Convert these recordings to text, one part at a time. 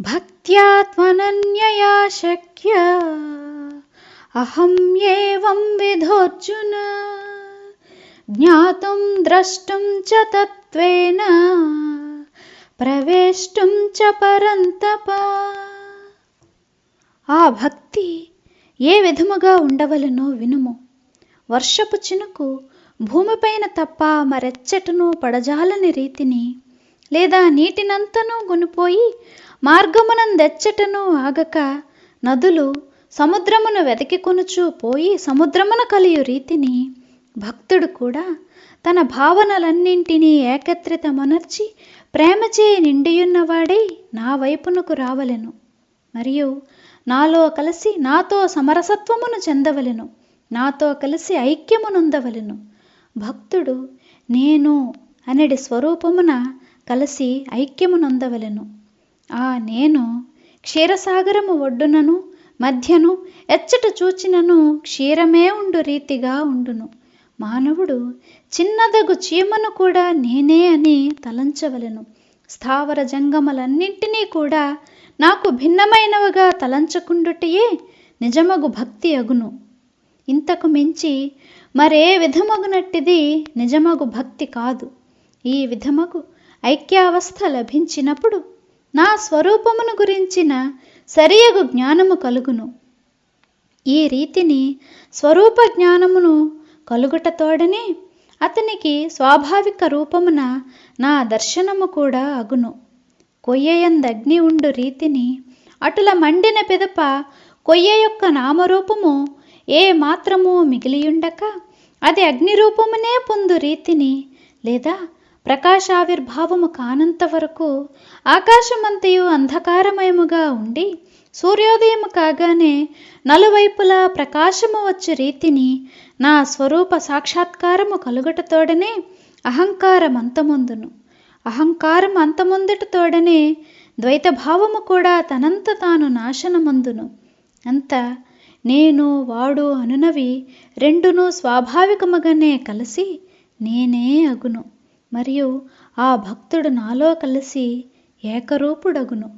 భక్త్యా త్వనన్యయా శక్య అహం ఏవం విధోర్జున జ్ఞాతుం ద్రష్టుం చ తత్వేన ప్రవేష్టుం చ పరంతప ఆ భక్తి ఏ విధముగా ఉండవలనో వినుము. వర్షపు చినుకు భూమిపైన తప్ప మరెచ్చటను పడజాలని రీతిని లేదా నీటినంతనూ గునిపోయి మార్గమునందెచ్చటను ఆగక. నదులు సముద్రమును వెతికి కొనుచు పోయి సముద్రమున కలియు రీతిని భక్తుడు కూడా తన భావనలన్నింటినీ ఏకత్రితమనర్చి ప్రేమచే నిండియున్నవాడై నా వైపునకు రావలెను. మరియు నాలో కలిసి నాతో సమరసత్వమును చెందవలెను. నాతో కలిసి ఐక్యమునుందవలెను. భక్తుడు నేను అనడి స్వరూపమున కలిసి ఐక్యము నొందవలెను. ఆ నేను క్షీరసాగరము ఒడ్డునను మధ్యను ఎచ్చట చూచినను క్షీరమే ఉండు రీతిగా ఉండును. మానవుడు చిన్నదగు చీమను కూడా నేనే అని తలంచవలెను. స్థావర జంగమలన్నింటినీ కూడా నాకు భిన్నమైనవిగా తలంచకుండుటయే నిజమగు భక్తి అగును. ఇంతకు మించి మరే విధమగునట్టిది నిజమగు భక్తి కాదు. ఈ విధమగు ఐక్యావస్థ లభించినప్పుడు నా స్వరూపమును గురించిన సరియగు జ్ఞానము కలుగును. ఈ రీతిని స్వరూప జ్ఞానమును కలుగుటతోడనే అతనికి స్వాభావిక రూపమున నా దర్శనము కూడా అగును. కొయ్యయందగ్ని ఉండు రీతిని అటుల మండిన పిదప కొయ్య యొక్క నామరూపము ఏ మాత్రము మిగిలియుండక అది అగ్నిరూపమునే పొందు రీతిని లేదా ప్రకాశావిర్భావము కానంత వరకు ఆకాశమంతయు అంధకారమయముగా ఉండి సూర్యోదయము కాగానే నలువైపులా ప్రకాశము వచ్చు రీతిని నా స్వరూప సాక్షాత్కారము కలుగుటతోడనే అహంకారం అంతముందును అహంకారం అంతముందుటతోడనే ద్వైతభావము కూడా తనంత తాను నాశనమందును. అంత నేను వాడు అనునవి రెండును స్వాభావికముగానే కలిసి నేనే అగును. మరియు ఆ భక్తుడు నాలో కలిసి ఏకరూపుడగును.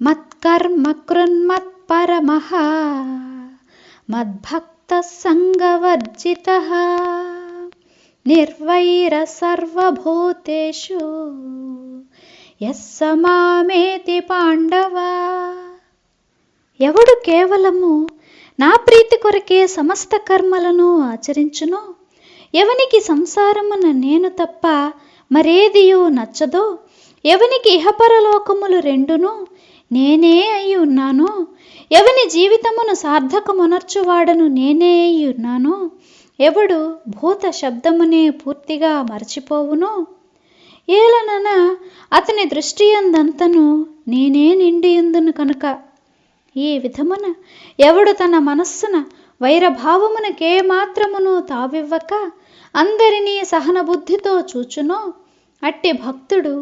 మత్కర్మ కృన్మత్పరమః మద్భక్త సంగవర్జిత నిర్వైర సర్వభూతేషు యస్సమామేతి పాండవ. ఎవడు కేవలము నా ప్రీతి కొరకే సమస్త కర్మలను ఆచరించునో? ఎవనికి సంసారమున నేను తప్ప మరేదియు నచ్చదో? ఎవనికి ఇహపరలోకములు రెండును? నేనే అయి ఉన్నాను. ఎవని జీవితమును సార్థకమునర్చువాడను నేనే అయి ఉన్నాను. ఎవడు భూత శబ్దమునే పూర్తిగా మర్చిపోవును? ఏలనన అతని దృష్టి అందంతను నేనే నిండియుందును కనుక. ఈ విధమున ఎవడు తన మనస్సున వైరభావమునకే మాత్రమును తావివ్వక అందరినీ సహనబుద్ధితో చూచునో? అట్టి భక్తుడు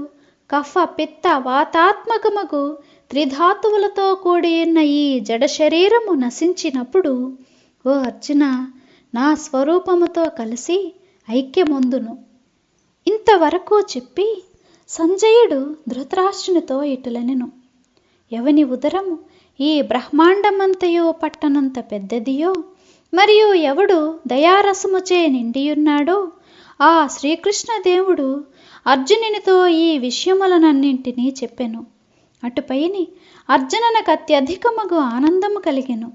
కఫ పిత్త వాతాత్మకమగు త్రిధాతువులతో కూడి ఉన్న ఈ జడ శరీరము నశించినప్పుడు ఓ అర్జున నా స్వరూపముతో కలిసి ఐక్యమొందును. ఇంతవరకు చెప్పి సంజయుడు ధృతరాష్ట్రునితో ఇటులనెను. ఎవని ఉదరము ఈ బ్రహ్మాండమంతయో పట్టనంత పెద్దదియో? మరియు ఎవడు దయారసముచే నిండియున్నాడో? ఆ శ్రీకృష్ణదేవుడు అర్జునునితో ఈ విషయములనన్నింటినీ చెప్పెను. అటుపైని అర్జునునకు అత్యధికమగు ఆనందము కలిగెను.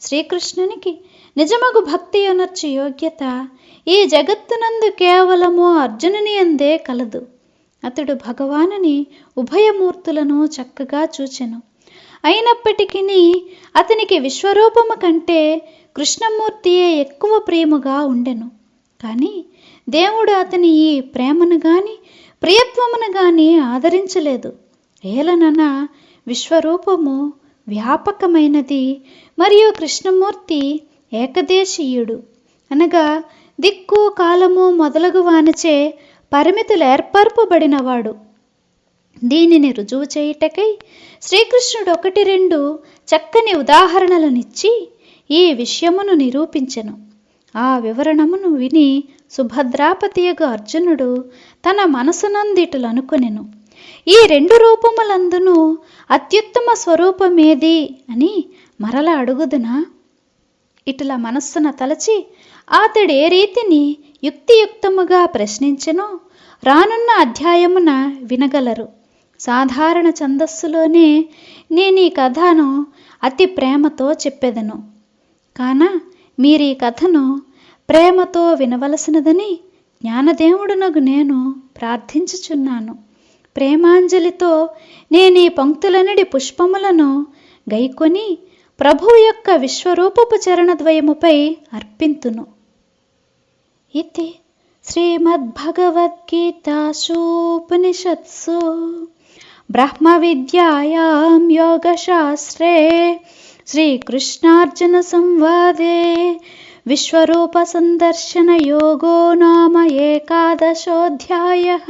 శ్రీకృష్ణునికి నిజమగు భక్తి అనర్చు యోగ్యత ఈ జగత్తునందు కేవలము అర్జునుని అందే కలదు. అతడు భగవానుని ఉభయమూర్తులను చక్కగా చూచెను. అయినప్పటికీ అతనికి విశ్వరూపము కంటే కృష్ణమూర్తియే ఎక్కువ ప్రేమగా ఉండెను. కానీ దేవుడు అతని ఈ ప్రేమను గాని ప్రియత్వమును గాని ఆదరించలేదు. ఏలనన విశ్వరూపము వ్యాపకమైనది మరియు కృష్ణమూర్తి ఏకదేశీయుడు. అనగా దిక్కు కాలము మొదలగు వానిచే పరిమితులు ఏర్పరపబడినవాడు. దీనిని రుజువు చేయుటకై శ్రీకృష్ణుడు ఒకటి రెండు చక్కని ఉదాహరణలనిచ్చి ఈ విషయమును నిరూపించెను. ఆ వివరణమును విని సుభద్రాపతియగు అర్జునుడు తన మనసునందిటులనుకొనెను ఈ రెండు రూపములందును అత్యుత్తమ స్వరూపమేది అని మరల అడుగుదునా? ఇటుల మనస్సున తలచి అతడు ఏ రీతిని యుక్తియుక్తముగా ప్రశ్నించెనో రానున్న అధ్యాయమున వినగలరు. సాధారణ ఛందస్సులోనే నేను ఈ కథను అతి ప్రేమతో చెప్పెదను. కాన మీరు ఈ కథను ప్రేమతో వినవలసినదని జ్ఞానదేవుడునకు నేను ప్రార్థించుచున్నాను. ప్రేమాంజలితో నేను ఈ పంక్తులనడి పుష్పములను గైకొని ప్రభువు యొక్క విశ్వరూపపు చరణద్వయముపై అర్పింతును. ఇది శ్రీమద్భగవద్గీతాసూపనిషత్సు. ब्रह्मविद्यायां योगशास्त्रे श्रीकृष्णार्जुनसंवादे विश्वरूपसन्दर्शनयोगो नाम एकादशोऽध्यायः।